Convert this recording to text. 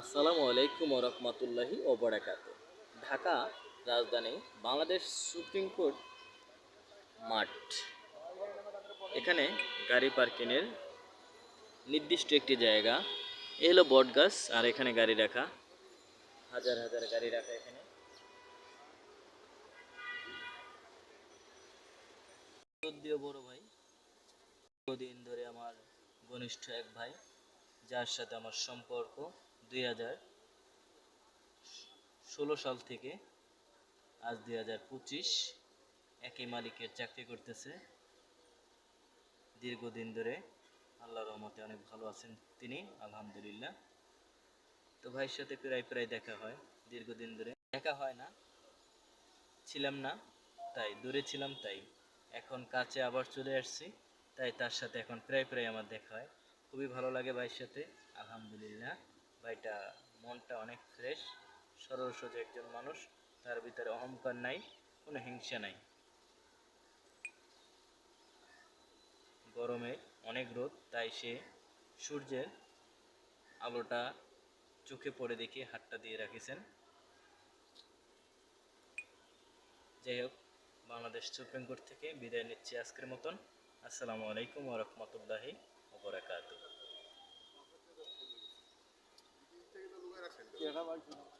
আসসালামু আলাইকুম রহমতুল্লাহি ওবরাকাত ঢাকা, রাজধানী বাংলাদেশ সুপ্রিম কোর্ট মাঠ। এখানে গাড়ি পার্কিংয়ের নির্দিষ্ট একটি জায়গা। এ হলো বট গাছ, আর এখানে গাড়ি রাখা। হাজার হাজার গাড়ি রাখা এখানে। বড় ভাই দিন ধরে আমার ঘনিষ্ঠ এক ভাই, যার সাথে আমার সম্পর্ক। দুই হাজার ষোলো সাল থেকে আজ দুই হাজার পঁচিশ, একই মালিকের চাকরি করতেছে। দীর্ঘদিন ধরে আল্লাহ রহমতে অনেক ভালো আছেন তিনি, আলহামদুলিল্লাহ। তো ভাইয়ের সাথে প্রায় প্রায় দেখা হয়, দীর্ঘদিন ধরে। দেখা হয় না, ছিলাম না, তাই দূরে ছিলাম, তাই এখন কাছে আবার চলে আসছি, তাই তার সাথে এখন প্রায় প্রায় আমার দেখা হয়। খুবই ভালো লাগে ভাইয়ের সাথে, আলহামদুলিল্লাহ। ভাইটা মনটা অনেক ফ্রেশ সরল সোজা একজন মানুষ, তার ভিতরে অহংকার নাই, কোনো হিংসা নাই। গরমে অনেক রোদ, তাই সে সূর্যের আলোটা চোখে পড়ে দেখে হাতটা দিয়ে রাখেছেন। যাই হোক, বাংলাদেশ সুপ্রিম কোর্ট থেকে বিদায় নিচ্ছি আজকের মতন। আসসালামু আলাইকুম ওরহমতুল্লাহি ওবরাকাতু Merhaba.